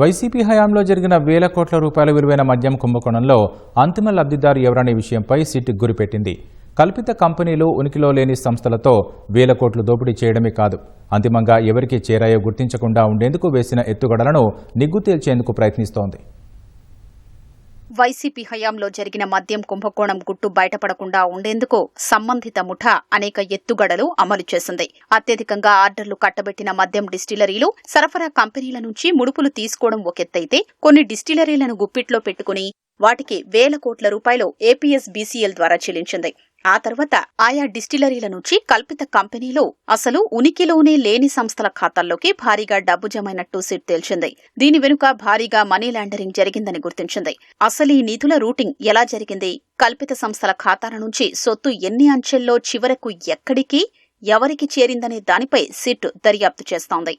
YCP హయాంలో జరిగిన వేల కోట్ల రూపాయల విలువైన మద్యం కుంభకోణంలో అంతిమ లబ్ధిదారు ఎవరనే విషయంపై సిట్ గురిపెట్టింది. కల్పిత కంపెనీలు ఉనికిలో లేని సంస్థలతో వేల కోట్లు దోపిడీ చేయడమే కాదు. అంతిమంగా ఎవరికి చేరాయో గుర్తించకుండా ఉండేందుకు వేసిన ఎత్తుగడలను నిగ్గు తేల్చేందుకు ప్రయత్నిస్తోంది. వైసీపీ హయాంలో జరిగిన మద్యం కుంభకోణం గుట్టు బయటపడకుండా ఉండేందుకు సంబంధిత ముఠా అనేక ఎత్తుగడలు అమలు చేసింది. అత్యధికంగా ఆర్డర్లు కట్టబెట్టిన మద్యం డిస్టిలరీలు సరఫరా కంపెనీల నుంచి ముడుపులు తీసుకోవడం ఒకెత్తైతే కొన్ని డిస్టిలరీలను గుప్పిట్లో పెట్టుకుని వాటికి వేల కోట్ల రూపాయలు ఏపీఎస్ బీసీఎల్ ద్వారా చెల్లించింది. ఆ తర్వాత ఆయా డిస్టిలరీల నుంచి కల్పిత కంపెనీలో అసలు ఉనికిలోనే లేని సంస్థల ఖాతాల్లోకి భారీగా డబ్బు జమైనట్టు సిట్ తేల్చింది. దీని వెనుక భారీగా మనీ లాండరింగ్ జరిగిందని గుర్తించింది. అసలు ఈ నిధుల రూటింగ్ ఎలా జరిగింది? కల్పిత సంస్థల ఖాతాల నుంచి సొత్తు ఎన్ని అంచెల్లో చివరకు ఎక్కడికి ఎవరికి చేరిందనే దానిపై సిట్ దర్యాప్తు చేస్తోంది.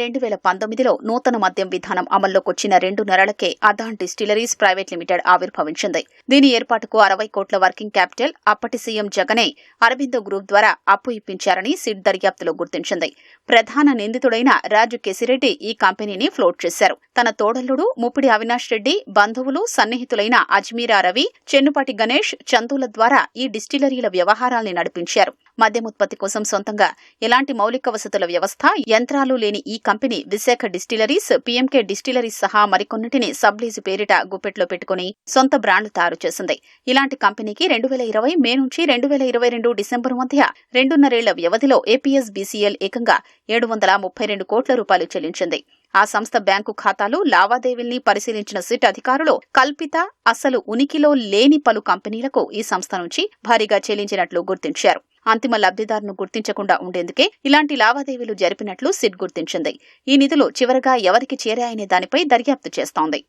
రెండు వేల పంతొమ్మిదిలో నూతన మద్యం విధానం అమల్లోకొచ్చిన రెండు నెలలకే అదాన్ డిస్టిలరీస్ ప్రైవేట్ లిమిటెడ్ ఆవిర్భవించింది. దీని ఏర్పాటుకు అరవై కోట్ల వర్కింగ్ క్యాపిటల్ అప్పటి సీఎం జగనే అరవిందో గ్రూప్ ద్వారా అప్పు ఇప్పించారని సిట్ దర్యాప్తులో గుర్తించింది. ప్రధాన నిందితుడైన రాజు కెసిరెడ్డి ఈ కంపెనీని ఫ్లోట్ చేశారు. తన తోడల్లుడు ముప్పిడి అవినాష్ రెడ్డి బంధువులు సన్నిహితులైన అజ్మీరా రవి చెన్నుపాటి గణేష్ చందుల ద్వారా ఈ డిస్టిలరీల వ్యవహారాల్ని నడిపించారు. మద్యం ఉత్పత్తి కోసం సొంతంగా ఎలాంటి మౌలిక వసతుల వ్యవస్థ యంత్రాలు లేని ఈ company Visakha distilleries PMK distilleries సహా మరికొన్నిటిని సబ్లీజు పేరిట గుప్పెట్లో పెట్టుకుని సొంత బ్రాండ్లు తయారు చేసింది. ఇలాంటి కంపెనీకి రెండు వేల ఇరవై మే నుంచి రెండు వేల ఇరవై రెండు డిసెంబరు మధ్య రెండున్నరేళ్ళ వ్యవధిలో ఏపీఎస్ బీసీఎల్ ఏకంగా ఏడు వందల ముప్పై రెండు కోట్ల రూపాయలు చెల్లించింది. ఆ సంస్థ బ్యాంకు ఖాతాలు లావాదేవీల్ని పరిశీలించిన సిట్ అధికారులు కల్పిత అసలు ఉనికిలో లేని పలు కంపెనీలకు ఈ సంస్థ నుంచి భారీగా చెల్లించినట్లు గుర్తించారు. అంతిమ లబ్ధిదారును గుర్తించకుండా ఉండేందుకే ఇలాంటి లావాదేవీలు జరిపినట్లు సిట్ గుర్తించింది. ఈ నిధులు చివరగా ఎవరికి చేరాయనే దానిపై దర్యాప్తు చేస్తోంది.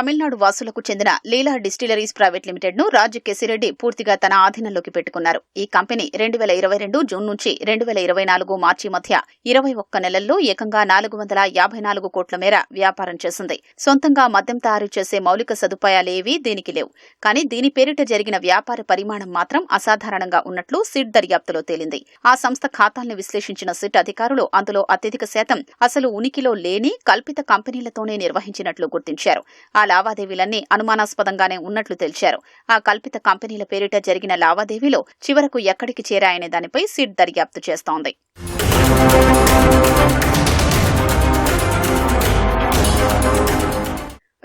తమిళనాడు వాసులకు చెందిన లీలా డిస్టిలరీస్ ప్రైవేట్ లిమిటెడ్ను రాజు కెసిరెడ్డి పూర్తిగా తన ఆధీనంలోకి పెట్టుకున్నారు. ఈ కంపెనీ రెండు వేల ఇరవై రెండు జూన్ నుంచి రెండు వేల ఇరవై నాలుగు మార్చి మధ్య ఇరవై ఒక్క నెలల్లో ఏకంగా నాలుగు వందల యాభై నాలుగు కోట్ల మేర వ్యాపారం చేసింది. సొంతంగా మద్యం తయారు చేసే మౌలిక సదుపాయాలేవీ దీనికి లేవు. కానీ దీని పేరిట జరిగిన వ్యాపార పరిమాణం మాత్రం అసాధారణంగా ఉన్నట్లు సిట్ దర్యాప్తులో తేలింది. ఆ సంస్థ ఖాతాల్ని విశ్లేషించిన సిట్ అధికారులు అందులో అత్యధిక శాతం అసలు ఉనికిలో లేని కల్పిత కంపెనీలతోనే నిర్వహించినట్లు గుర్తించారు. ఆ లావాదేవీలన్నీ అనుమానాస్పదంగానే ఉన్నట్లు తెలిచారు ఆ కల్పిత కంపెనీల పేరిట జరిగిన లావాదేవీలు చివరకు ఎక్కడికి చేరాయనే దానిపై సిట్ దర్యాప్తు చేస్తోంది.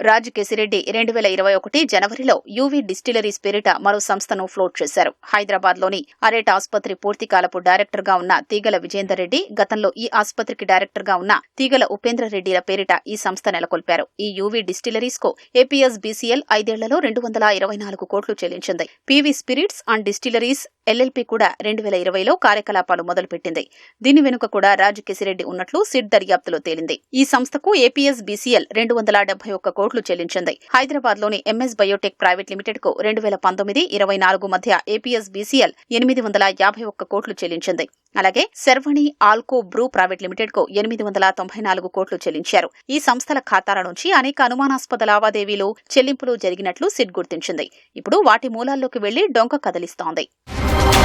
రాజ్ కేసిరెడ్డి రెండు వేల ఇరవై ఒకటి జనవరిలో యూవీ డిస్టిలరీస్ పేరిట మరో సంస్థను ఫ్లోట్ చేశారు. హైదరాబాద్లోని అరేట్ ఆసుపత్రి పూర్తికాలపు డైరెక్టర్గా ఉన్న తీగల విజేందర్ రెడ్డి గతంలో ఈ ఆసుపత్రికి డైరెక్టర్గా ఉన్న తీగల ఉపేంద్ర రెడ్డిల పేరిట ఈ సంస్థ నెలకొల్పారు. ఈ యూవీ డిస్టిలరీస్కు ఏపీఎస్ బీసీఎల్ ఐదేళ్ళలో రెండు వందల ఇరవై నాలుగు కోట్లు చెల్లించింది. PV spirits and distilleries LLP కూడా రెండు వేల ఇరవైలో కార్యకలాపాలు మొదలుపెట్టింది. దీని వెనుక కూడా రాజు కిసిరెడ్డి ఉన్నట్లు సిట్ దర్యాప్తులో తేలింది. ఈ సంస్థకు ఏపీఎస్ బీసీఎల్ రెండు వందల డెబ్బై ఒక్క కోట్లు చెల్లించింది. హైదరాబాద్లోని ఎంఎస్ బయోటెక్ ప్రైవేట్ లిమిటెడ్కు రెండు వేల పంతొమ్మిది ఇరవై నాలుగు మధ్య ఏపీఎస్ బీసీఎల్ ఎనిమిది వందల యాభై ఒక్క కోట్లు చెల్లించింది. అలాగే శర్వణి ఆల్కో బ్రూ ప్రైవేట్ లిమిటెడ్కు ఎనిమిది వందల తొంభై నాలుగు కోట్లు చెల్లించారు. ఈ సంస్థల ఖాతాల నుంచి అనేక అనుమానాస్పద లావాదేవీలు చెల్లింపులు జరిగినట్లు సిట్ గుర్తించింది. ఇప్పుడు వాటి మూలాల్లోకి వెళ్ళి డొంక కదిలిస్తోంది.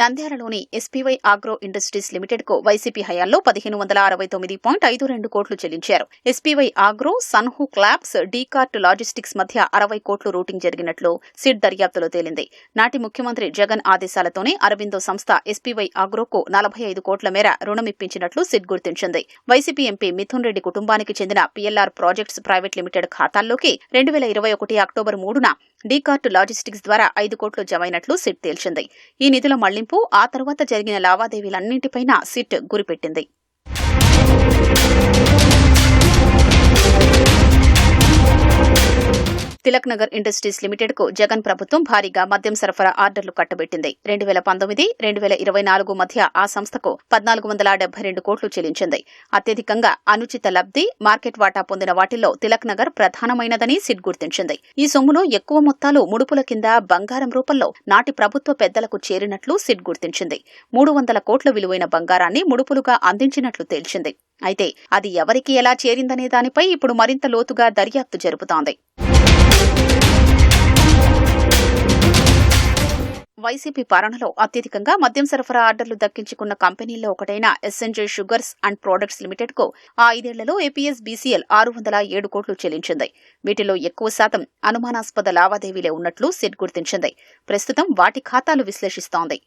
నంద్యాలలోని ఎస్పీవై ఆగ్రో ఇండస్ట్రీస్ లిమిటెడ్కు వైసీపీ హయాంలో పదిహేను వందల అరవై తొమ్మిది పాయింట్ ఐదు రెండు కోట్లు చెల్లించారు. ఎస్పీవై ఆగ్రో సన్హు క్లాబ్స్ డీకార్ట్ లాజిస్టిక్స్ మధ్య అరవై కోట్లు రూటింగ్ జరిగినట్లు సిట్ దర్యాప్తులో తేలింది. నాటి ముఖ్యమంత్రి జగన్ ఆదేశాలతోనే అరవిందో సంస్థ ఎస్పీవై ఆగ్రోకు నలభై ఐదు కోట్ల మేర రుణమిప్పించినట్లు సిట్ గుర్తించింది. వైసీపీ ఎంపీ మిథున్ రెడ్డి కుటుంబానికి చెందిన పీఎల్ఆర్ ప్రాజెక్ట్స్ ప్రైవేట్ లిమిటెడ్ ఖాతాల్లోకి రెండు వేల ఇరవై ఒకటి అక్టోబర్ మూడున డీకార్ట్ లాజిస్టిక్స్ ద్వారా ఐదు కోట్లు జమైనట్లు సిట్ తేల్చింది. ఈ నిధుల మళ్ళింపు ఆ తర్వాత జరిగిన లావాదేవీలన్నింటిపైన సిట్ గురిపెట్టింది. తిలక్ నగర్ ఇండస్ట్రీస్ లిమిటెడ్కు జగన్ ప్రభుత్వం భారీగా మద్యం సరఫరా ఆర్డర్లు కట్టబెట్టింది. రెండు వేల పంతొమ్మిది రెండు వేల ఇరవై నాలుగు మధ్య ఆ సంస్థకు పద్నాలుగు వందల డెబ్బై రెండు కోట్లు చెల్లించింది. అత్యధికంగా అనుచిత లబ్ధి మార్కెట్ వాటా పొందిన వాటిల్లో తిలక్ నగర్ ప్రధానమైనదని సిట్ గుర్తించింది. ఈ సొమ్ములో ఎక్కువ మొత్తాలు ముడుపుల కింద బంగారం రూపంలో నాటి ప్రభుత్వ పెద్దలకు చేరినట్లు సిట్ గుర్తించింది. మూడు వందల కోట్ల విలువైన బంగారాన్ని ముడుపులుగా అందించినట్లు తేల్చింది. అయితే అది ఎవరికి ఎలా చేరిందనే దానిపై ఇప్పుడు మరింత లోతుగా దర్యాప్తు జరుపుతోంది. వైసీపీ పాలనలో అత్యధికంగా మద్యం సరఫరా ఆర్డర్లు దక్కించుకున్న కంపెనీల్లో ఒకటైన ఎస్ఎన్జే షుగర్స్ అండ్ ప్రొడక్ట్స్ లిమిటెడ్కు ఆ ఐదేళ్ళలో ఏపీఎస్ బీసీఎల్ ఆరు వందల ఏడు కోట్లు చెల్లించింది. వీటిలో ఎక్కువ శాతం అనుమానాస్పద లావాదేవీలే ఉన్నట్లు సిట్ గుర్తించింది. ప్రస్తుతం వాటి ఖాతాలు విశ్లేషిస్తోంది.